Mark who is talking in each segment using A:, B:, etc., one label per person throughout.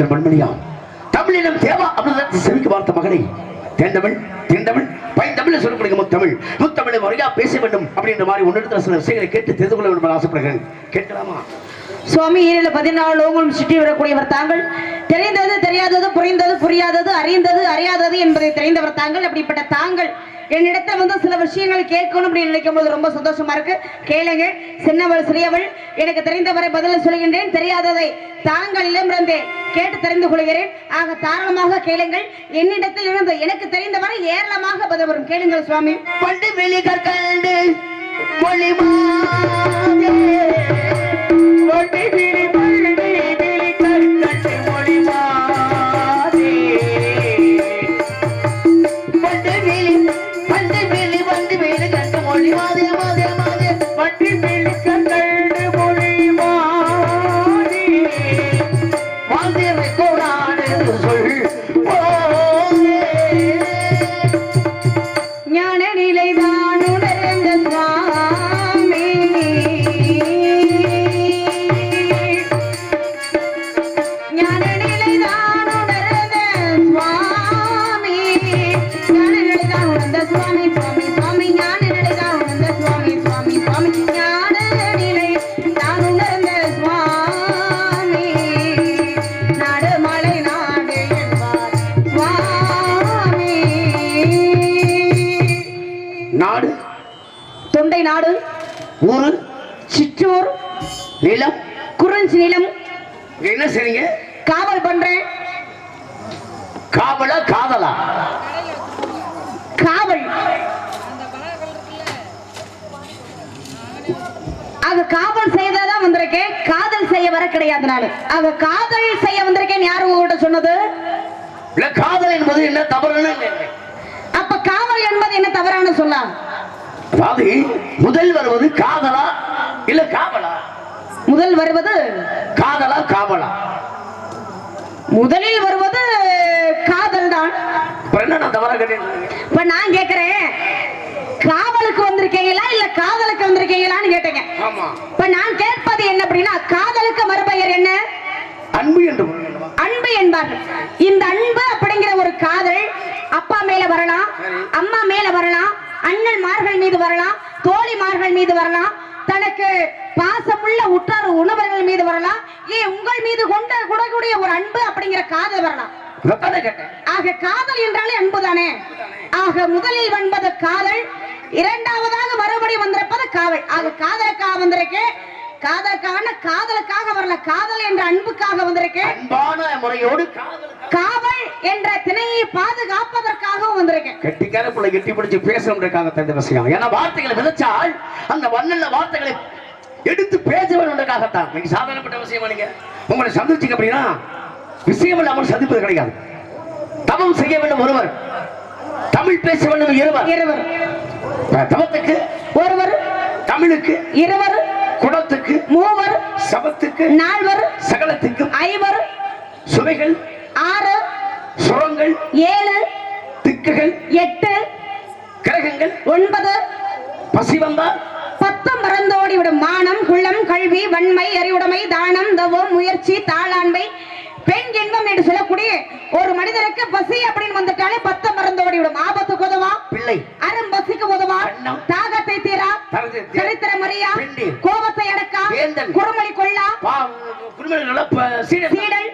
A: தமிழ்நாட்டின் மண்மணியா? தமிழினம் தேவா அப்படின்னு செவிக்கு பார்த்த மகனை தேர்ந்தவள் தீர்ந்தவள் பயந்தமிழ் சொல்லக்கூடிய முத்தமிழ். முத்தமிழை முறையா பேச வேண்டும் அப்படின்ற மாதிரி உன்னிடத்தில் சில விஷயங்களை கேட்டு தெரிந்து கொள்ள வேண்டும் ஆசைப்படுகிறேன். கேட்கலாமா?
B: சுவாமி ஈரில் பதினாலு லோகங்களும் சுற்றி வரக்கூடியவர் தாங்கள். தெரிந்தது தெரியாதது புரிந்தது புரியாதது அறிந்தது அறியாதது என்பதை தெரிந்தவர் தாங்கள். அப்படிப்பட்ட தாங்கள் என்னிடத்த வந்து சில விஷயங்கள் கேட்கணும் அப்படின்னு நினைக்கும் போது ரொம்ப சந்தோஷமா இருக்கு. கேளுங்க. சின்னவள் சிறியவள் எனக்கு தெரிந்தவரை பதில் சொல்கின்றேன். தெரியாததை தாங்களிடமிருந்தே கேட்டு தெரிந்து கொள்கிறேன். ஆக தாராளமாக கேளுங்கள். என்னிடத்தில் இருந்து எனக்கு தெரிந்தவரை ஏராளமாக பதில் வரும். கேளுங்கள் சுவாமி.
A: பண்டு வெளி கற்கண்டு மொழி ஊரு
B: சிற்றூர்
A: நிலம்.
B: குறிஞ்சி நிலம்.
A: என்ன செய்றீங்க?
B: காவல் பண்றேன்.
A: காவலா காதலா?
B: காவல். ஆக காவல் செய்யதான் வந்திருக்கேன். காதல் செய்ய வர கிடையாது நான். ஆக காதல் செய்ய வந்திருக்கேன் யாரு உங்ககிட்ட சொன்னது?
A: காதல் என்பது என்ன தவறுன்னு இல்லை.
B: அப்ப காவல் என்பது என்ன தவறான சொல்லா?
A: அதாவது முதல் வருவது காதலா இல்ல காவலா?
B: முதல் வருவது
A: காதலா காவலா?
B: முதலில் வருவது காதல் தான் இப்ப நான் கேக்குறேன் காவலுக்கு வந்திருக்கீங்களா இல்ல காதலுக்கு வந்திருக்கீங்களான்னு கேட்டேங்க. இப்ப நான் கேட்பது என்ன அப்படின்னா காதலுக்கு மறுபெயர் என்ன?
A: அன்பு என்று?
B: அன்பு என்பார்கள். இந்த அன்பு அப்படிங்கிற ஒரு காதல் அப்பா மேல வரலாம் அம்மா மேல வரலாம் அண்ணன்மார்கள் மீது வரலாம் தோழிமார்கள் மீது வரலாம் தனக்கு பாசமுள்ள உற்றார் உணவர்கள் மீது வரலாம். ஏன் உங்கள் மீது கொண்ட கூடக்கூடிய ஒரு அன்பு அப்படிங்கிற காதல் வரலாம். ஆக காதல் என்றாலே அன்புதானே? ஆக முதலில் வந்தது காதல் இரண்டாவதாக மறுபடி வந்திருப்பது காவல் ஆக காதலுக்காக வந்திருக்கேன். காதலுக்காக காதலுக்காக வரல காதல் என்ற அன்புக்காக வந்திருக்கேன்
A: அன்பான முறையோடு
B: காவல் என்ற திணையை பாதுகாப்பதற்காகவும் வந்திருக்கேன்
A: கெட்டிக்கார பிள்ளை கெட்டி பிடிச்சு பேசணுன்றக்காக தந்த விஷயம் ஏன்னா வார்த்தைகளை விதைச்சால் அந்த வண்ணல்ல வார்த்தைகளை எடுத்து பேச நீங்க சாதாரணப்பட்ட விஷயமா நீங்க? உங்களை சந்திச்சிங்க அப்படின்னா விஷயம் இல்லாமல் சந்திப்பது கிடையாது. தவம் செய்ய வேண்டும் ஒருவர். தமிழ் பேச வேண்டும் இருவர்.
B: இருவர்.
A: தவத்துக்கு
B: ஒருவர்.
A: தமிழுக்கு
B: இருவர்.
A: குணத்துக்கு
B: மூவர்
A: சபத்துக்கு
B: நால்வர்
A: சகலத்துக்கு
B: ஐவர்
A: சுவைகள்
B: ஆறு
A: சுரங்கள்
B: ஏழு
A: திக்குகள்
B: எட்டு
A: கிரகங்கள்
B: ஒன்பது
A: பசி வந்தால்
B: பத்து மறந்தோடி விடும் மானம் குள்ளம் கல்வி வன்மை அறிவுடைமை தானம் தவம் முயற்சி தாளாண்மை பெண் இன்பம் என்று சொல்லக்கூடிய ஒரு மனிதனுக்கு பசி அப்படின்னு வந்துட்டாலே பத்து மறந்தோடி விடும் ஆபத்துக்கு உதவா?
A: பிள்ளை.
B: அரும் பசிக்கு உதவா. தாகத்தை தீரா? அறியா?
A: பெண்டி.
B: கோபத்தை அடக்கா. குறுமொழி கொள்ளா? சீடல்.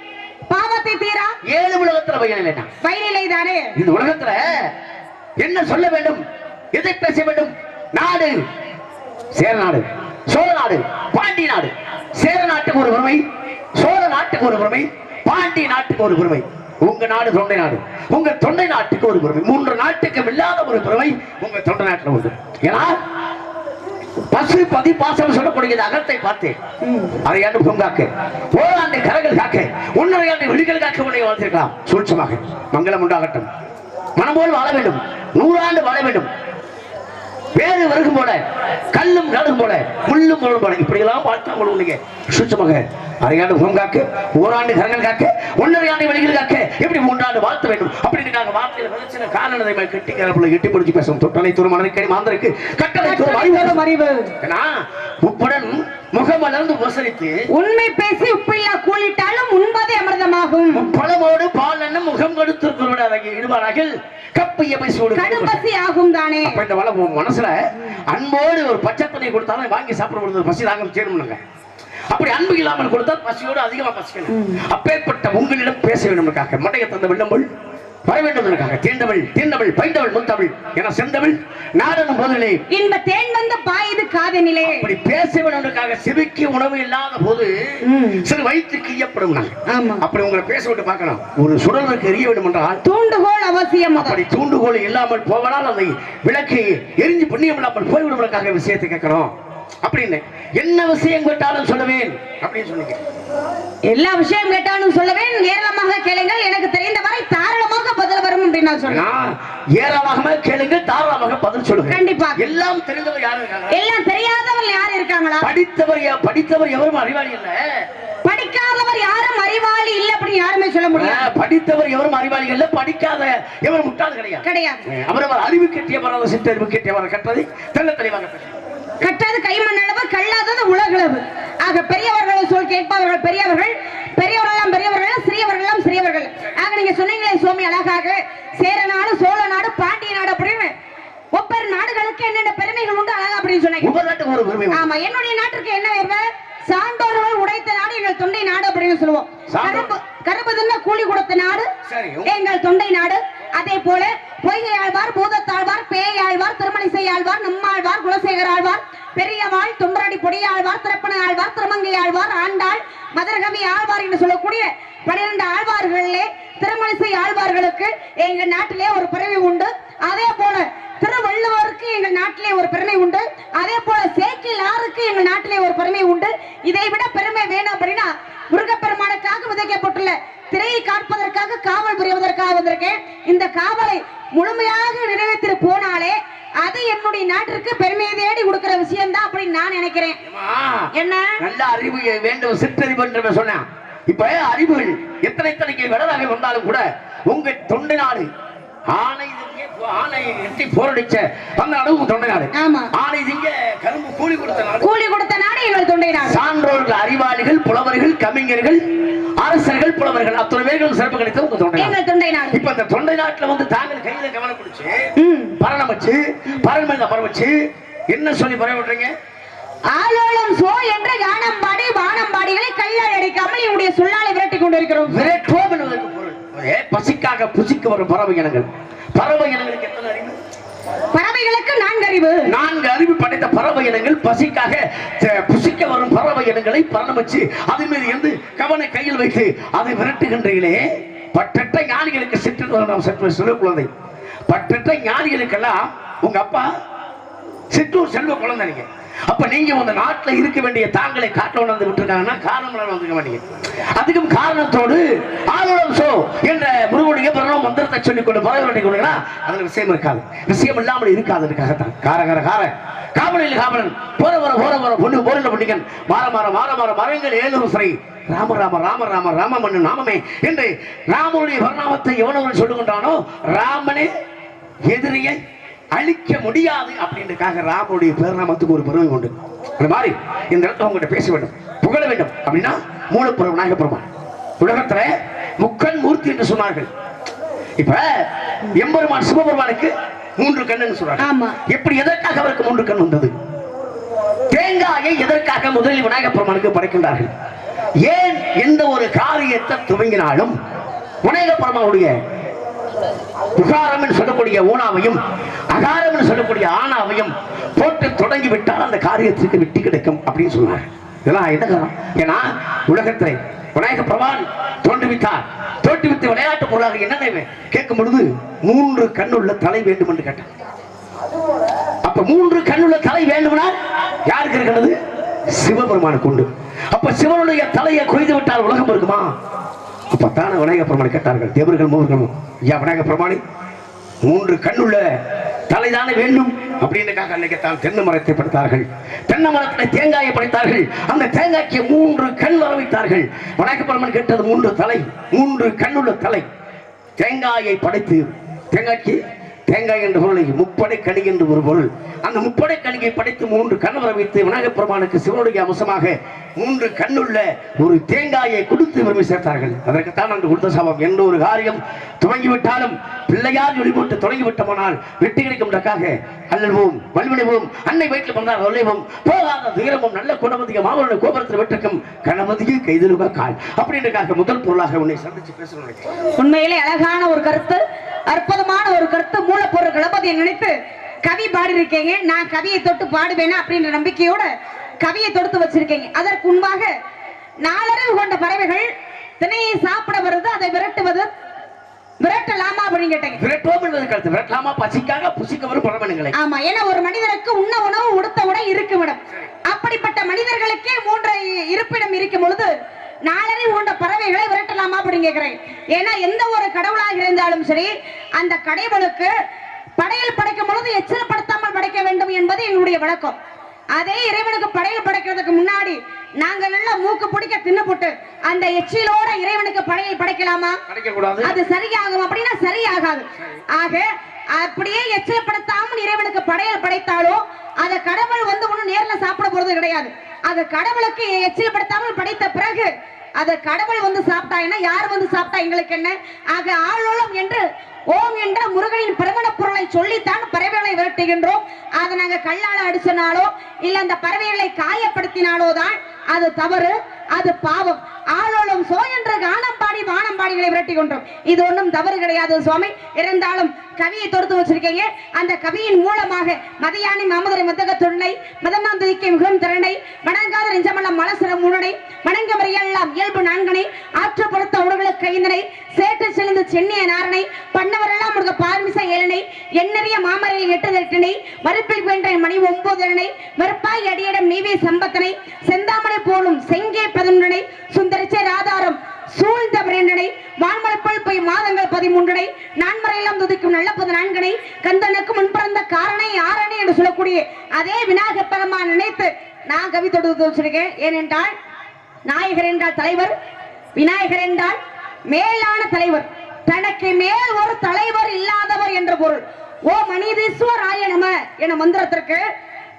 B: பாவத்தை தீரா?
A: ஏழு உலகத்துல பையன் இல்லைன்னா
B: வயலிலை தானே?
A: இந்த உலகத்துல என்ன சொல்ல வேண்டும்? எதை பேச வேண்டும்? நாடு. சேர நாடு. சோழ நாடு. பாண்டி நாடு. சேர நாட்டுக்கு ஒரு பெருமை. சோழ நாட்டுக்கு ஒரு பெருமை. பாண்டி நாட்டுக்கு ஒரு பெருமை. உங்க நாடு தொண்டை நாடு. உங்க தொண்டை நாட்டுக்கு ஒரு பெருமை. மூன்று நாட்டுக்கும் இல்லாத ஒரு பெருமை உங்க தொண்டை நாட்டுல உண்டு. ஏன்னா பசு பதி பாசம் சொல்லப்படுகிறது அகத்தை பார்த்தேன் அதை ஆண்டு பூங்காக்க ஓராண்டு கரங்கள் காக்க. ஒன்றரை ஆண்டு விழிகள் காக்க உன்னை வளர்த்திருக்கலாம். சூட்சமாக. மங்களம் உண்டாகட்டும். மனம் போல் வாழ வேண்டும். நூறாண்டு வாழ வேண்டும். வேறு வருகும் போல கல்லும் கடும் போல முள்ளும் போல. இப்படி எல்லாம் வாழ்த்தா கொடுங்க சுத்தமாக அரையாண்டு முகம் காக்க ஓராண்டு கரங்கள் காக்க ஒன்றரை ஆண்டு வெளிகள் காக்க எப்படி மூன்றாண்டு வாழ்த்த வேண்டும்? அப்படின்னு நாங்க வார்த்தையில விளைச்சின காரணத்தை கட்டி கரப்புல எட்டி பிடிச்சி பேசும் தொட்டனை தூரம் மனதை மாந்தருக்கு. கட்டளை தூரம் அறிவு.
B: அறிவு.
A: உப்புடன் முகமலர்ந்து உபசரித்து
B: உண்மை பேசி உப்பில்லா கூலிட்டாலும் உண்பதே அமிர்தமாகும்.
A: பழமோடு பாலன்னு முகம் கொடுத்திருக்கிறவர்கள் இடுவார்கள் கப்பைய பைசோடு
B: கடும்பசி ஆகும் தானே.
A: இந்த வள உன் மனசுல அன்போடு ஒரு பச்சை தண்ணி கொடுத்தாலும் வாங்கி சாப்பிட பசி தாங்க சேரணுங்க அப்படி அன்பு இல்லாமல் கொடுத்தால் பசியோடு அதிகமா பசிக்கணும். அப்பேற்பட்ட உங்களிடம் பேச வேண்டும்னுக்காக மண்டைய தந்த வெள்ளம்புள் வர வேண்டும் தேர்ந்தவள் தீர்ந்தவள் பைந்தவள் முத்தவள் என செந்தவள் நாடனும் போதிலே
B: இன்ப தேன் வந்த பாயுது காதனிலே.
A: அப்படி பேச வேண்டும்னுக்காக செவிக்கு உணவு இல்லாத போது. சிறு நாங்க
B: ஆமா.
A: அப்படி உங்களை பேச விட்டு பார்க்கணும் ஒரு சுடலுக்கு எரிய வேண்டும் என்றால்
B: தூண்டுகோல் அவசியம்.
A: அப்படி தூண்டுகோல் இல்லாமல் போவதால் அந்த விளக்கை எரிஞ்சு புண்ணியம் இல்லாமல் போய்விடுவதற்காக விஷயத்தை கேட்கணும் அப்படின்னு என்ன விஷயம் கேட்டாலும் சொல்லுவேன் அப்படின்னு சொன்னீங்க
B: எல்லா விஷயம் கேட்டாலும் சொல்லவேன். ஏராளமாக கேளுங்கள். எனக்கு தெரிந்த வரை தாராளமாக பதில் வரும் அப்படின்னு நான் சொல்றேன்.
A: நான் ஏராளமாக கேளுங்க தாராளமாக பதில் சொல்லுங்க
B: கண்டிப்பா.
A: எல்லாம் தெரிந்தவர் யாரும் இருக்காங்க?
B: எல்லாம் தெரியாதவர் யார் இருக்காங்களா?
A: படித்தவர் படித்தவர் எவரும் அறிவாளி இல்ல.
B: படிக்காதவர் யாரும் அறிவாளி இல்ல அப்படின்னு யாருமே சொல்ல முடியாது.
A: படித்தவர் எவரும் அறிவாளி இல்ல. படிக்காத எவரும் முட்டாள் கிடையாது.
B: கிடையாது.
A: அவரவர் அறிவு கட்டியவர் சிற்றறிவு கட்டியவர் கட்டதை தெல்ல தெளிவாக
B: கட்டாது கைமண் அளவு கல்லாதது உலகளவு. ஆக பெரியவர்கள் சொல் கேட்பவர்கள் பெரியவர்கள். பெரியவர்கள் எல்லாம் பெரியவர்கள் சிறியவர்கள் எல்லாம் சிறியவர்கள். ஆக நீங்க சொன்னீங்களே சுவாமி அழகாக. சேர நாடு சோழ நாடு பாண்டிய நாடு அப்படின்னு. ஒவ்வொரு நாடுகளுக்கு என்னென்ன பெருமைகள் உண்டு அழகா அப்படின்னு சொன்னீங்க. ஆமா என்னுடைய நாட்டிற்கு என்ன வேர்வை சான்றோர்கள் உடைத்த நாடு எங்கள் தொண்டை நாடு அப்படின்னு சொல்லுவோம். கரும்பு கரும்புதுன்னா கூலி கொடுத்த நாடு எங்கள் தொண்டை நாடு. அதே போல பொய்கை ஆழ்வார் பூதத்தாழ்வார் பேய் ஆழ்வார் திருமணிசை ஆழ்வார் நம்மாழ்வார் குலசேகர் ஆழ்வார் பெரியவாள் தொண்டரடி பொடியாழ்வார் திறப்பன ஆழ்வார் திருமங்கை ஆழ்வார் ஆண்டாள் மதுரகவி ஆழ்வார் என்று சொல்லக்கூடிய பனிரெண்டு ஆழ்வார்களிலே திருமணிசை ஆழ்வார்களுக்கு எங்க நாட்டிலே ஒரு பிறவி உண்டு. அதே போல திருவள்ளுவருக்கு எங்கள் நாட்டிலே ஒரு பெருமை உண்டு. அதே போல சேக்கிலாருக்கு எங்கள் நாட்டிலே ஒரு பெருமை உண்டு. இதை விட பெருமை வேணும் அப்படின்னா முருகப்பெருமானுக்காக விதைக்கப்பட்டுள்ள திரையை காட்பதற்காக காவல் புரிவதற்காக வந்திருக்கேன். இந்த காவலை முழுமையாக நிறைவேற்றி போனாலே அது என்னுடைய நாட்டிற்கு பெருமையை தேடி கொடுக்கிற விஷயம் தான் அப்படின்னு நான் நினைக்கிறேன். என்ன?
A: நல்ல அறிவு வேண்டும் சிற்றறிவு என்று சொன்னேன். இப்ப அறிவுகள் எத்தனை எத்தனைக்கு விடலாக வந்தாலும் கூட உங்க தொண்டை நாடு திங்க ஆனை எட்டி போரடிச்ச அந்த உங்க தொண்டை நாடு. ஆனை கரும்பு கூலி கொடுத்த நாடு.
B: கூலி கொடுத்த நாடு எங்கள் தொண்டை நாடு.
A: சான்றோர்கள் அறிவாளிகள் புலவர்கள் கவிஞர்கள் அரசர்கள் புலவர்கள் அத்தனை பேர்களும் சிறப்பு கிடைத்த உங்க தொண்டை
B: எங்கள் தொண்டை நாடு.
A: இப்ப இந்த தொண்டை நாட்டுல வந்து தாங்கள் கையில கவனம் பிடிச்சு. பரணம் வச்சு பரண் மேல பரம் வச்சு என்ன சொல்லி பரவ விடுறீங்க?
B: ஆலோலம் சோ என்ற யானம்பாடி வானம்பாடிகளை கையால் அடிக்காமல் என்னுடைய சொல்லாலை விரட்டி கொண்டிருக்கிறோம்.
A: விரட்டுவோம் என்பதற்கு ஏ, பசிக்காக புசிக்க வரும் பறவை இனங்கள். பறவை இனங்களுக்கு எத்தனை அறிவு?
B: பறவைகளுக்கு நான்கறிவு
A: நான்கு அறிவு படைத்த பறவை இனங்கள் பசிக்காக புசிக்க வரும் பறவை இனங்களை பரணம் வச்சு அதன் மீது இருந்து கவனை கையில் வைத்து அதை விரட்டுகின்றீங்களே பட்டற்ற ஞானிகளுக்கு சிற்று நாம் சற்று சிறு குழந்தை. பட்டற்ற ஞானிகளுக்கெல்லாம் உங்க அப்பா சிற்றூர் செல்வ குழந்தை நீங்க. அப்ப நீங்க உங்க நாட்டுல இருக்க வேண்டிய தாங்களை காட்ட உணர்ந்து விட்டுருக்காங்கன்னா காரணம் வந்துக்க மாட்டீங்க அதுக்கும் காரணத்தோடு ஆளுநர் சோ என்ற முருகனுடைய பிரணவ மந்திரத்தை சொல்லிக் கொண்டு பறவை கொண்டுனா அதுல விஷயம் இருக்காது. விஷயம் இல்லாமல் இருக்காதுக்காகத்தான் கார கார. கார காவலில் காவலன். போற வர போற வர பொண்ணு போரில் பொண்ணிகன் மாற மாற மாற மாற. மரங்கள் ஏழு சிறை. ராம ராம ராம ராம ராம மண்ணு நாமமே என்று ராமனுடைய பரிணாமத்தை எவனவன் சொல்லுகின்றானோ ராமனே எதிரியை அழிக்க முடியாது அப்படின்றக்காக ராமனுடைய பேர்நாமத்துக்கு ஒரு பெருமை உண்டு. அந்த மாதிரி இந்த இடத்துல உங்ககிட்ட பேச வேண்டும். புகழ வேண்டும். அப்படின்னா மூலப்புற விநாயக பெருமான். உலகத்துல முக்கண் மூர்த்தி என்று சொன்னார்கள். இப்ப எம்பெருமான் சிவபெருமானுக்கு மூன்று கண்ணுன்னு சொல்றாங்க
B: ஆமா.
A: எப்படி எதற்காக அவருக்கு மூன்று கண் வந்தது? தேங்காயை எதற்காக முதலில் விநாயகப் பெருமானுக்கு படைக்கின்றார்கள்? ஏன் எந்த ஒரு காரியத்தை துவங்கினாலும் விநாயகப் பெருமானுடைய விகாரம் என்று சொல்லக்கூடிய ஊனாவையும் அகாரம் என்று சொல்லக்கூடிய ஆனாவையும் போட்டு தொடங்கி விட்டால் அந்த காரியத்திற்கு வெட்டி கிடைக்கும் அப்படின்னு சொன்னார் இதெல்லாம் என்ன காரணம் ஏன்னா உலகத்திலே விநாயக பிரபான் தோன்றுவித்தார் தோற்றுவித்து விளையாட்டு பொருளாக என்னென்ன கேட்கும் பொழுது மூன்று கண்ணுள்ள தலை வேண்டும் என்று கேட்டார். அப்ப மூன்று கண்ணுள்ள தலை வேண்டும்னா யாருக்கு இருக்கிறது? சிவபெருமானுக்கு உண்டு. அப்ப சிவனுடைய தலையை கொய்து விட்டால் உலகம் இருக்குமா? அப்பத்தான விநாயக பெருமானை கேட்டார்கள் தேவர்கள் மூவர்களும் ஐயா விநாயக பெருமானி மூன்று கண்ணுள்ள தலைதானே வேண்டும். அப்படின்னுக்காக அன்னைக்கு தான் தென்னை மரத்தை படைத்தார்கள். தென்னை மரத்தில் தேங்காயை படைத்தார்கள். அந்த தேங்காய்க்கு மூன்று கண் வர வைத்தார்கள் விநாயக பெருமான் கேட்டது மூன்று தலை மூன்று கண்ணுள்ள தலை. தேங்காயை படைத்து தேங்காய்க்கு தேங்காய் என்ற பொருளை முப்படை கனி என்று ஒரு பொருள். அந்த முப்படை கனியை படைத்து மூன்று கண்ணவரை வைத்து விநாயகப் பெருமானுக்கு சிவனுடைய அம்சமாக மூன்று கண்ணுள்ள ஒரு தேங்காயை கொடுத்து விரும்பி சேர்த்தார்கள். அதற்குத்தான் அன்று கொடுத்த சாபம். எந்த ஒரு காரியம் துவங்கிவிட்டாலும் பிள்ளையார் ஒளிபோட்டு தொடங்கிவிட்டோமானால் வெற்றி கிடைக்கும்ன்றக்காக அல்லல்வோம் வல்வினைவோம் அன்னை வயிற்றில் வந்தால் வல்லைவோம் போகாத துயரமும் நல்ல குணமதியும் மாமனுடைய கோபுரத்தில் வெற்றக்கும் கணபதியை கைதிலுக கால். அப்படின்றக்காக முதல் பொருளாக உன்னை சந்திச்சு பேசணும்
B: உண்மையிலே அழகான ஒரு கருத்து அற்புதமான ஒரு கருத்து மூலப்பொருள் கணபதியை நினைத்து கவி பாடியிருக்கீங்க. நான் கவியை தொட்டு பாடுவேனா அப்படின்ற நம்பிக்கையோட கவியை தொடுத்து வச்சிருக்கீங்க. அதற்கு முன்பாக நாலறிவு கொண்ட பறவைகள் திணையை சாப்பிட வருது அதை விரட்டுவது விரட்டலாமா அப்படின்னு கேட்டீங்க.
A: விரட்டுவோம் என்பது கருத்து. விரட்டலாமா? பசிக்காக புசிக்க வரும் பழமனங்களை
B: ஆமா ஏன்னா ஒரு மனிதனுக்கு உண்ண உணவு உடுத்த உடை இருக்கும் இடம் அப்படிப்பட்ட மனிதர்களுக்கே மூன்று இருப்பிடம் இருக்கும் பொழுது நாலரை கொண்ட பறவைகளை விரட்டலாமா அப்படின்னு கேக்குறேன். ஏன்னா எந்த ஒரு கடவுளாக இருந்தாலும் சரி அந்த கடவுளுக்கு படையல் படைக்கும் பொழுது எச்சரிப்படுத்தாமல் படைக்க வேண்டும் என்பது எங்களுடைய வழக்கம். அதே இறைவனுக்கு படையல் படைக்கிறதுக்கு முன்னாடி நாங்கள் எல்லாம் மூக்கு பிடிக்க தின்னு போட்டு அந்த எச்சிலோட இறைவனுக்கு படையல் படைக்கலாமா? அது சரியாகும் அப்படின்னா சரியாகாது. ஆக அப்படியே எச்சரிப்படுத்தாமல் இறைவனுக்கு படையல் படைத்தாலோ அத கடவுள் வந்து ஒண்ணு நேர்ல சாப்பிட போறது கிடையாது. அது கடவுளுக்கு எச்சரிப்படுத்தாமல் படைத்த பிறகு அதை கடவுள் வந்து சாப்பிட்டாங்கன்னா யார் வந்து சாப்பிட்டா எங்களுக்கு என்ன? ஆக ஆளோளம் என்று ஓம் என்ற முருகனின் பிரமண பொருளை சொல்லித்தான் பறவைகளை விரட்டுகின்றோம். அதை நாங்கள் கல்லால் அடிச்சனாலோ இல்லை அந்த பறவைகளை காயப்படுத்தினாலோ தான் அது தவறு அது பாவம். ஆளோளம் சோ என்ற வானம் பாடிகளை விரட்டி கொண்டோம் இது ஒன்றும் தவறு கிடையாது சுவாமி. இருந்தாலும் கவியை தொடுத்து வச்சிருக்கீங்க. அந்த கவியின் மூலமாக மதியானி மாமதுரை மத்தக தொன்னை மதமாந்திரிக்கை மிகவும் திறனை வணங்காத நெஞ்சமல்ல மலசர முரணை வணங்க முறையெல்லாம் இயல்பு நான்கனை ஆற்றப்படுத்த உடல்களுக்கு கைந்தனை சேற்று செழுந்து சென்னிய நாரனை பண்ணவரெல்லாம் முருக பார்மிச ஏழனை எண்ணறிய மாமரையில் எட்டு எட்டினை மறுப்பில் வென்ற மணி ஒன்பது ஒன்பதனை மறுப்பாய் அடியிடம் மீவே சம்பத்தனை செந்தாமரை போலும் செங்கே பதினொன்றனை சுந்தரிச்ச ஆதாரம் சூழ்ந்த பிரேண்டனை வான்மலைப்பல் போய் மாதங்கள் பதிமூன்றனை நான்மறையெல்லாம் துதிக்கும் நல்ல பதினான்கனை கந்தனுக்கு முன்பிறந்த காரணை ஆரணை என்று சொல்லக்கூடிய அதே விநாயக பெருமான் நினைத்து நான் கவி தொடுத்து வச்சிருக்கேன் ஏனென்றால் நாயகர் என்றால் தலைவர் விநாயகர் என்றால் மேலான தலைவர். தனக்கு மேல் ஒரு தலைவர் இல்லாதவர் என்ற பொருள். ஓ மனிதீஸ்வராய நம என மந்திரத்திற்கு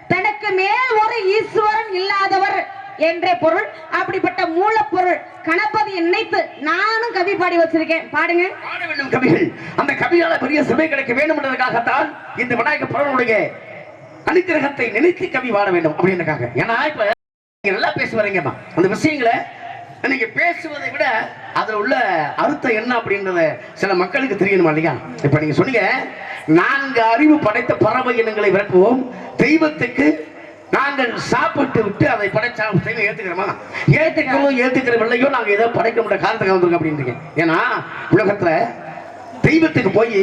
B: தனக்கு மேல் ஒரு ஈஸ்வரன் இல்லாதவர் என்றே பொருள் அப்படிப்பட்ட மூலப்பொருள் கணபதி நினைத்து நானும் கவி பாடி வச்சிருக்கேன். பாடுங்க.
A: பாட வேண்டும் கவிகள். அந்த கவியால பெரிய சுமை கிடைக்க வேண்டும் என்பதற்காகத்தான் இந்த விநாயக பொருளுடைய அனுகிரகத்தை நினைத்து கவி பாட வேண்டும் அப்படின்றக்காக ஏன்னா இப்ப நீங்க நல்லா பேசுவாருங்கம்மா. அந்த விஷயங்களை நீங்க பேசுவதை விட அதுல உள்ள அர்த்தம் என்ன அப்படின்றத சில மக்களுக்கு தெரியணுமா இல்லையா? இப்ப நீங்க சொன்னீங்க நான்கு அறிவு படைத்த பறவை இனங்களை விரட்டுவோம். தெய்வத்துக்கு நாங்கள் சாப்பிட்டு விட்டு அதை படைச்சா தெய்வம் ஏத்துக்கிறோமா? ஏத்துக்கிறோம் ஏத்துக்கிறவில்லையோ நாங்க ஏதோ படைக்க முடிய காரணத்துக்கு வந்திருக்கோம் அப்படின்றீங்க ஏன்னா உலகத்துல தெய்வத்துக்கு போய்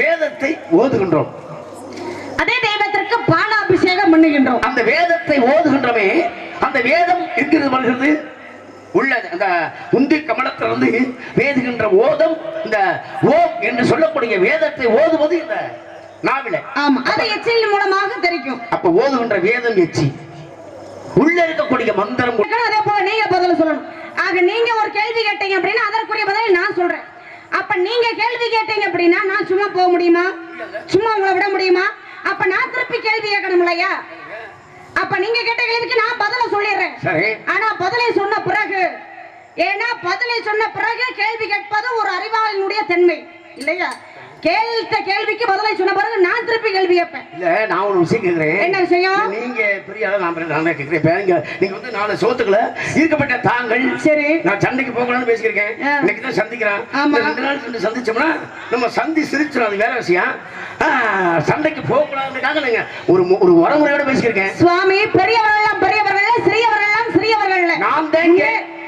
A: வேதத்தை ஓதுகின்றோம்.
B: அதே தெய்வத்திற்கு பாலாபிஷேகம் பண்ணுகின்றோம்.
A: அந்த வேதத்தை ஓதுகின்றமே அந்த வேதம் எங்கிருந்து வருகிறது? உள்ள அந்த உந்தி கமலத்திலிருந்து வேதுகின்ற ஓதம் இந்த ஓம் என்று சொல்லக்கூடிய வேதத்தை ஓதுவது இந்த நாவில.
B: ஆமா அது எச்சில் மூலமாக தெரிக்கும்.
A: அப்ப ஓதுகின்ற வேதம் எச்சி. உள்ள இருக்கக்கூடிய மந்திரம்
B: அதே போல நீங்க பதில் சொல்லணும். ஆக நீங்க ஒரு கேள்வி கேட்டீங்க அப்படின்னா அதற்குரிய பதிலை நான் சொல்றேன். அப்ப நீங்க கேள்வி கேட்டீங்க அப்படின்னா நான் சும்மா போக முடியுமா? சும்மா உங்களை விட முடியுமா? அப்ப நான் திருப்பி கேள்வி கேட்கணும் இல்லையா? அப்ப நீங்க கேட்ட கேள்விக்கு நான் பதில சொல்லிடுறேன். ஆனா பதிலை சொன்ன பிறகு ஏன்னா பதிலை சொன்ன பிறகு கேள்வி கேட்பது ஒரு அறிவாளினுடைய தன்மை இல்லையா? கேட்ட கேள்விக்கு பதிலை சொன்ன பிறகு நான் திருப்பி கேள்வி கேட்பேன்.
A: இல்ல நான் ஒரு விஷயம் கேக்குறேன்
B: என்ன விஷயம்?
A: நீங்க பெரிய ஆளா நான் நான் கேக்குறேன் நீங்க வந்து நாலு சோத்துக்களை இருக்கப்பட்ட தாங்கள்.
B: சரி.
A: நான் சண்டைக்கு போகணும்னு பேசியிருக்கேன். இன்னைக்கு தான் சந்திக்கிறேன். ரெண்டு நாள் சென்று சந்திச்சோம்னா நம்ம சந்தி சிரிச்சிடும் அது வேற விஷயம். சண்டைக்கு போகக்கூடாதுக்காக நீங்க ஒரு ஒரு வரமுறையோட பேசியிருக்கேன்.
B: சுவாமி பெரியவர்கள் எல்லாம் பெரியவர்கள் சிறியவர்கள் எல்லாம் சிறியவர்கள்
A: நான் தான் இங்க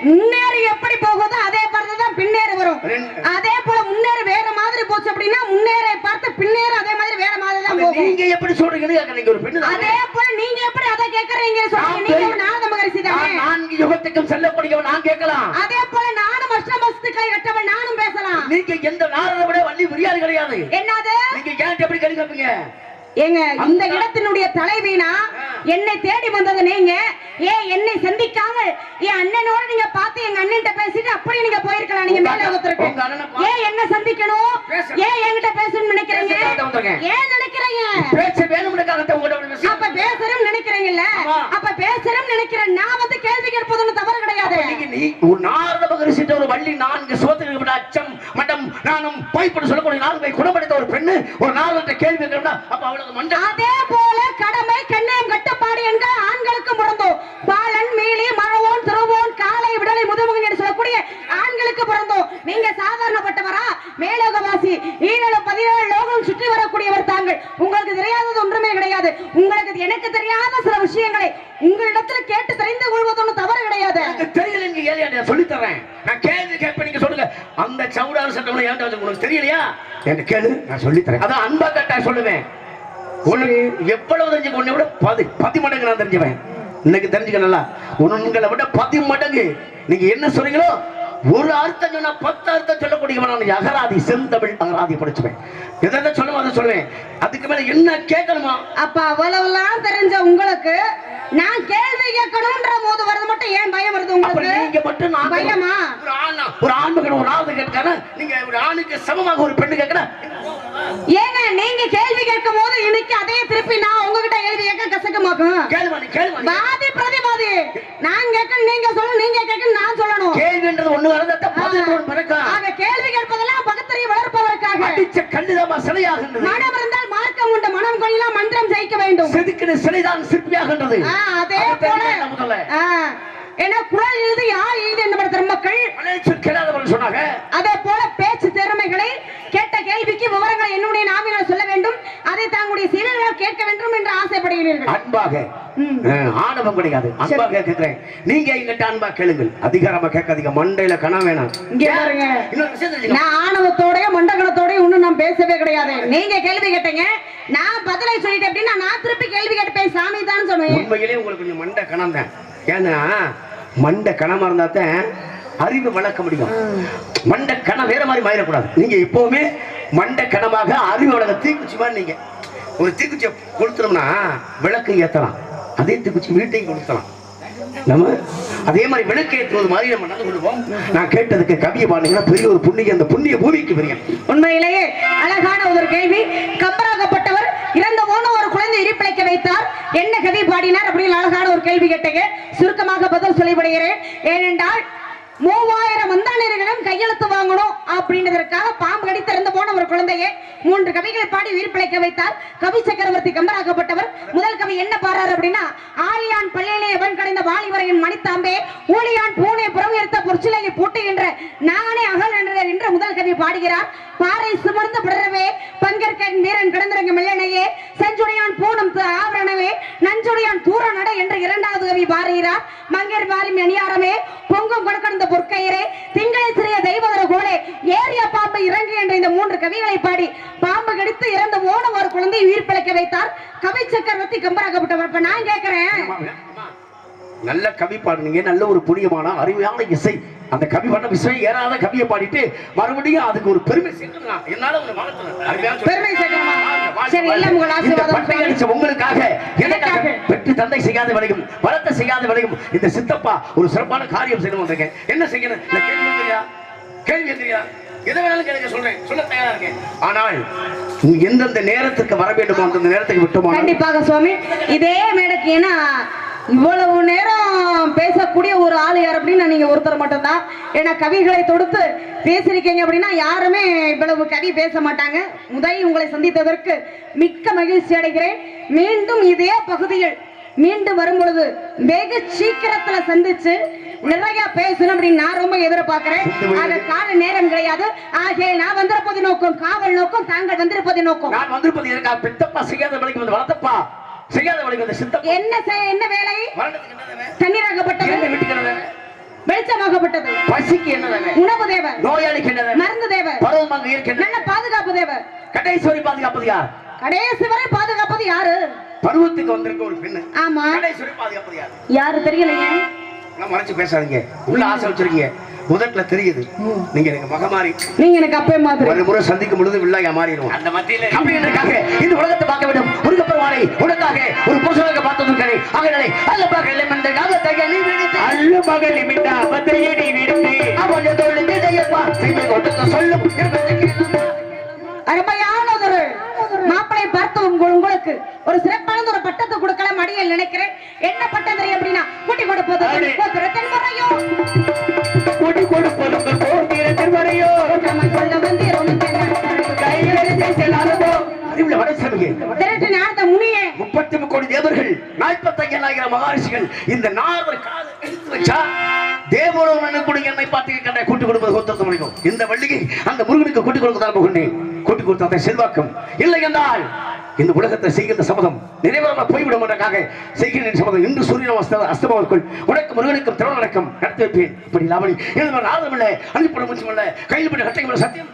B: முன்னேறி எப்படி போகுதோ அதே பார்த்து தான் பின்னேறி வரும்.
A: ரெண்டு-
B: அதே போல முன்னேறி வேற மாதிரி போச்சு அப்படின்னா முன்னேற பார்த்து பின்னேற அதே மாதிரி வேற மாதிரி தான்
A: அது
B: போகும்
A: நீங்க எப்படி சொல்றீங்கன்னு கேட்க நீங்க ஒரு பெண்ணு தானே.
B: அதே போல நீங்க எப்படி அதை கேக்குறீங்க சொல்றீங்க
A: நான்
B: நீங்க
A: பெரிய-
B: ஒரு நாத மகரிஷி தானே
A: நான் நான்கு செல்லக்கூடியவன் நான் கேட்கலாம்.
B: அதே போல நானும் அஷ்டமஸ்துக்களை கட்டவன் நானும் பேசலாம்.
A: நீங்க எந்த நாரதை விட வள்ளி புரியாது கிடையாது.
B: என்னது?
A: நீங்க ஏன் எப்படி கணி கேட்பீங்க?
B: ஏங்க இந்த இடத்தினுடைய தலைவினா? என்னை தேடி வந்தது நீங்க. ஏன் என்னை சந்திக்காமல் என் அண்ணனோட நீங்க பார்த்து எங்க அண்ணன்ட்ட பேசிட்டு அப்படியே நீங்க போயிருக்கலாம். நீங்க மேல
A: உங்க அண்ணனை
B: ஏன் என்ன சந்திக்கணும்?
A: பேச-
B: ஏன் என்கிட்ட பேசணும்னு நினைக்கிறீங்க. ஏன் நினைக்கிறீங்க?
A: உங்கள்ட்ட ஒரு விஷயம்
B: அப்ப பேசுறோம் நினைக்கிறீங்கல்ல. அப்ப பேசுறோம் நினைக்கிறேன் நான் வந்து கேள்வி கேட்பது தவறு கிடையாது.
A: இன்னைக்கு நீ ஒரு நாரத மகரிஷிட்ட ஒரு வள்ளி நான்கு விட அச்சம் மட்டம் நானும் பொய்ப்பட சொல்லக்கூடிய நான்கு பேர் குணப்படுத்த ஒரு பெண்ணு ஒரு நாலு கேள்வி கேட்டா அப்ப அவளுக்கு மண்டை.
B: அதே போல கடமை கண்ணியம் கட்டுப்பாடு என்க ஆண்களுக்கு பிறந்தோம் பாலன் மீளி மழவோன் திருவோன் காலை விடலை முதுமுகன் என்று சொல்லக்கூடிய ஆண்களுக்கு பிறந்தோம் நீங்க சாதாரணப்பட்டவரா? மேலோகவாசி. ஈரேழு பதினேழு லோகம் சுற்றி வரக்கூடியவர் தாங்கள். உங்களுக்கு தெரியாதது ஒன்றுமே கிடையாது. உங்களுக்கு எனக்கு தெரியாத சில விஷயங்களை உங்களிடத்துல கேட்டு தெரிந்து கொள்வது ஒன்றும் தவறு கிடையாது.
A: தெரியல நீங்க ஏழையா நான் சொல்லி தரேன் நான் கேள்வி கேட்பேன் நீங்க சொல்லுங்க. அந்த சவுடார் சட்டம் ஏன்டா வந்து உனக்கு தெரியலையா? எனக்கு கேளு நான் சொல்லி தரேன் அதான் அன்பா கட்டா சொல்லுவேன். எவ்வளவு தெரிஞ்சு உன்னை விட பதி பதி மடங்கு நான் தெரிஞ்சவன் இன்னைக்கு தெரிஞ்சுக்க நல்லா. உங்களை விட பதி மடங்கு. நீங்க என்ன சொல்றீங்களோ ஒரு அர்த்தம் சொன்னா பத்து அர்த்தம் சொல்லக்கூடியவன் நான் அகராதி செந்தமிழ் அகராதி படிச்சுவேன். எதை சொல்லுவோம் அதை சொல்லுவேன் அதுக்கு மேல என்ன கேட்கணுமா?
B: அப்ப அவ்வளவுலாம் தெரிஞ்ச உங்களுக்கு நான் கேள்வி கேட்கணும்ன்ற போது வருது மட்டும் ஏன் பயம் வருது உங்களுக்கு?
A: நீங்க மட்டும் நான்
B: பயமா?
A: ஒரு ஆணா ஒரு ஆண் மகன் ஒரு ஆண் கேட்கான நீங்க ஒரு ஆணுக்கு சமமாக ஒரு பெண்ணு கேட்கணும்.
B: ஏங்க நீங்க கேள்வி கேட்கும் போது இன்னைக்கு அதே திருப்பி நான் உங்ககிட்ட கேள்வி கேட்க கசக்கமாக்கும். பாதி பிரதிபாதி நான் கேட்க நீங்க கேட்க நான் சொல்லணும்
A: கேள்வின்றது ஒண்ணு வரத பதினொன்று பிறக்கும்
B: ஆக கேள்வி கேட்பதெல்லாம் பகுத்தறிவு வளர்ப்பதற்காக.
A: அடிச்ச கண்ணுதாமா சிலையாகின்றது.
B: மனம் இருந்தால் மார்க்கம் உண்டு. மனம் கொள்ளலாம் மந்திரம் ஜெயிக்க வேண்டும்.
A: செதுக்கின சிலைதான் சிற்பியாகின்றது.
B: அதே போல. ஏன்னா குரல் எழுதி யார் எழுதி என்பது மக்கள்
A: சொன்னாங்க.
B: அதே போல பேச்சு திறமைகளை கேட்ட கேள்விக்கு விவரங்களை என்னுடைய நாவினால் சொல்ல வேண்டும். அதை தங்களுடைய செயல்களால் கேட்க வேண்டும் என்று ஆசைப்படுகிறீர்கள்.
A: அன்பாக ஆணவம் கிடையாது. அன்பாக கேட்கிறேன் நீங்க எங்கிட்ட அன்பா கேளுங்கள். அதிகாரமா கேட்காதீங்க மண்டையில கணா வேணாம்.
B: நான் ஆணவத்தோடய மண்டகணத்தோடய இன்னும் நான் பேசவே கிடையாது. நீங்க கேள்வி கேட்டீங்க. நான் பதிலை சொல்லிட்டேன் அப்படின்னா நான் திருப்பி கேள்வி கேட்டுப்பேன். சாமி தான் சொல்லுவேன்.
A: உண்மையிலே உங்களுக்கு கொஞ்சம் மண்டை கணம் தான். ஏன்னா மண்டை கணமா இருந்தா தான் அறிவு வளர்க்க முடியும். மண்டை கணம் வேற மாதிரி மாறிடக்கூடாது. நீங்க எப்பவுமே மண்டை கணமாக அறிவு வளர்க்க தீக்குச்சி மாதிரி நீங்க. ஒரு தீக்குச்சியை கொளுத்துறோம்னா விளக்கு ஏத்தலாம். அதே குச்சி மீட்டையும் கொடுக்கலாம். நம்ம அதே மாதிரி விளக்கேற்றுவது மாதிரி நம்ம நடந்து கொள்வோம். நான் கேட்டதுக்கு கவியை பாடுங்கன்னா பெரிய ஒரு புண்ணிய அந்த புண்ணிய பூமிக்கு பெரிய.
B: உண்மையிலேயே அழகான ஒரு கேள்வி. கம்பராகப்பட்டவர் இறந்த போன ஒரு குழந்தை இருப்பிழைக்க வைத்தார். என்ன கவி பாடினார் அப்படின்னு அழகான ஒரு கேள்வி கேட்டீங்க. சுருக்கமாக பதில் சொல்லிவிடுகிறேன். ஏனென்றால் மூவாயிரம் வந்தாளர்களிடம் கையெழுத்து வாங்கணும் அப்படின்றதற்காக பாம்பு கடித்து இறந்து போன ஒரு குழந்தையை மூன்று கவிகளை பாடி உயிர் பிழைக்க வைத்தார். கவி சக்கரவர்த்தி கம்பராக்கப்பட்டவர் முதல் கவி என்ன பாடுறாரு அப்படின்னா ஆலியான் பள்ளியிலே எவன் கடைந்த வாலிவரையின் மணித்தாம்பே ஊழியான் பூனை புறமுயர்த்த பொற்சிலையை பூட்டுகின்ற நானே அகல் என்ற முதல் கவி பாடுகிறார். பாறை சுமர்ந்து பிடரவே பங்கேற்க வீரன் கிடந்திறங்க மில்லனையே செஞ்சுடையான் பூனம் ஆவரணவே நஞ்சுடையான் தூர நட என்ற இரண்டாவது கவி பாடுகிறார். மங்கேர் வாரிம் அணியாரமே பொங்கும் கொடுக்கந்த பொற்கயிறே திங்களை சிறிய தெய்வதர கோலே ஏறிய பாம்பு இறங்கு என்ற இந்த மூன்று கவிகளை பாடி பாம்பு கடித்து இறந்த ஓடும் ஒரு குழந்தையை உயிர் பிழைக்க வைத்தார். கவி சக்கரவர்த்தி கம்பராக்கப்பட்டவர் நான் கேட்கிறேன்
A: நல்ல கவி பாடுனீங்க நல்ல ஒரு புண்ணியமான அருமையான இசை. அந்த கவி பண்ண விஷயம் ஏறாத கவியை பாடிட்டு மறுபடியும் அதுக்கு ஒரு பெருமை சேர்க்கலாம் என்னால.
B: பெருமை.
A: அடிச்ச உங்களுக்காக எனக்காக. பெற்று தந்தை செய்யாத விளையும் வளர்த்த செய்யாத விளையும் இந்த சித்தப்பா ஒரு சிறப்பான காரியம் செய்யணும் வந்திருக்கேன் என்ன செய்யணும்? கேள்வி கேள்வி எதை வேணாலும் கேளுங்க சொல்றேன். சொல்ல தயாரா இருக்கேன். ஆனால் எந்தெந்த நேரத்துக்கு வர வேண்டுமோ அந்தந்த நேரத்துக்கு விட்டுமா
B: கண்டிப்பாக சுவாமி. இதே மேடைக்கு ஏன்னா இவ்வளவு நேரம் பேசக்கூடிய ஒரு ஆள் யார் அப்படின்னா நீங்க ஒருத்தர் மட்டும்தான். ஏன்னா கவிகளை தொடுத்து பேசிருக்கீங்க அப்படின்னா யாருமே இவ்வளவு கவி பேச மாட்டாங்க. முதல் உங்களை சந்தித்ததற்கு மிக்க மகிழ்ச்சி அடைகிறேன். மீண்டும் இதே பகுதியில் மீண்டும் வரும் பொழுது வெகு சீக்கிரத்துல சந்திச்சு நிறைய பேசணும் அப்படின்னு நான் ரொம்ப எதிர்பார்க்கிறேன். அது கால நேரம் கிடையாது. ஆகிய நான் வந்திருப்பது நோக்கம் காவல் நோக்கம் தாங்கள் வந்திருப்பது நோக்கம்.
A: நான் வந்திருப்பது எனக்கா பெத்தப்பா செய்யாத வளர்த்தப்பா. செய்யாத வேலைக்கு வந்து சித்தப்பா
B: என்ன என்ன வேலை? தண்ணீராகப்பட்டது? வெளிச்சமாகப்பட்டது
A: பசிக்கு என்ன
B: உணவு தேவை.
A: நோயாளிக்கு என்ன
B: மருந்து தேவை.
A: பருவமாக இருக்கின்ற
B: நல்ல பாதுகாப்பு தேவை.
A: கடைசி பாதுகாப்பது யார்?
B: கடைசி வரை பாதுகாப்பது யாரு?
A: பருவத்துக்கு வந்திருக்க ஒரு பெண்ணு.
B: ஆமா.
A: கடைசி வரை பாதுகாப்பது யார்?
B: யாரு தெரியலைங்க?
A: மறைச்சு பேசாதீங்க. உள்ள ஆசை வச்சிருக்கீங்க. முதல்ல தெரியுது. நீங்க எனக்கு மகமாறி
B: நீங்க எனக்கு அப்பே மாதிரி.
A: ஒரு முறை சந்திக்கும் பொழுது வில்லாயா மாறிடுவோம்.
C: அந்த மத்தியில.
A: அப்படின்றதுக்காக இந்த உலகத்தை பார்க்க வேண்டும். முருகப்பெருமானை உனக்காக ஒரு புருஷனாக பார்த்து இருக்கிறேன் ஆகவே அல்ல பார்க்க இல்லை நீ விடுத்து
C: அல்ல மகள் நிமித்த அபத்தையை நீ விடுத்து
A: அவன் தொழில் இதையப்பா செய்து கொடுத்து சொல்லும்
B: மாப்பிளை பார்த்து உங்க- உங்களுக்கு ஒரு சிறப்பானது ஒரு பட்டத்தை கொடுக்கலாம் அடியில் நினைக்கிறேன். என்ன பட்டம் தெரியும் அப்படின்னா கூட்டி கொடுப்பது. கோத்திரத்தின்
C: போகிற
B: நம்ம சொல்ல வந்து முனியே
A: முப்பத்தி கோடி தேவர்கள் நாற்பத்தி ஐயாயிரம் மகாரிஷிகள் இந்த நார்வர் கால எடுத்து வச்சா தேவலோகன் கூட என்னை பார்த்து கண்ட கூட்டு கொடுப்பது கொத்தத்து இந்த வள்ளியை அந்த முருகனுக்கு கூட்டி கொடுக்க தான் போகின்றேன் கூட்டி கொடுத்த செல்வாக்கம் இல்லை என்றால் இந்த உலகத்தை செய்கின்ற சபதம் நிறைவேறாம போய்விடும் என்றாக செய்கின்ற சபதம். இன்று சூரியன் அஸ்தமவர்கள் உனக்கு முருகனுக்கும் திறன் நடக்கும் நடத்தி வைப்பேன் இப்படி லாபடி எழுத ஆதம் இல்லை அனுப்பட முச்சம் இல்லை கையில் பண்ணி கட்டை சத்தியம்.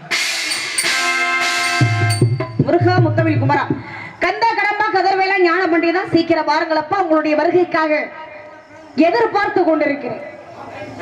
B: முருகா முத்தமிழ் குமரா கந்தா கடம்பா கதிர்வேலா ஞான பண்டிகை தான் சீக்கிரம் பாருங்களப்பா உங்களுடைய வருகைக்காக எதிர்பார்த்து கொண்டிருக்கிறேன்.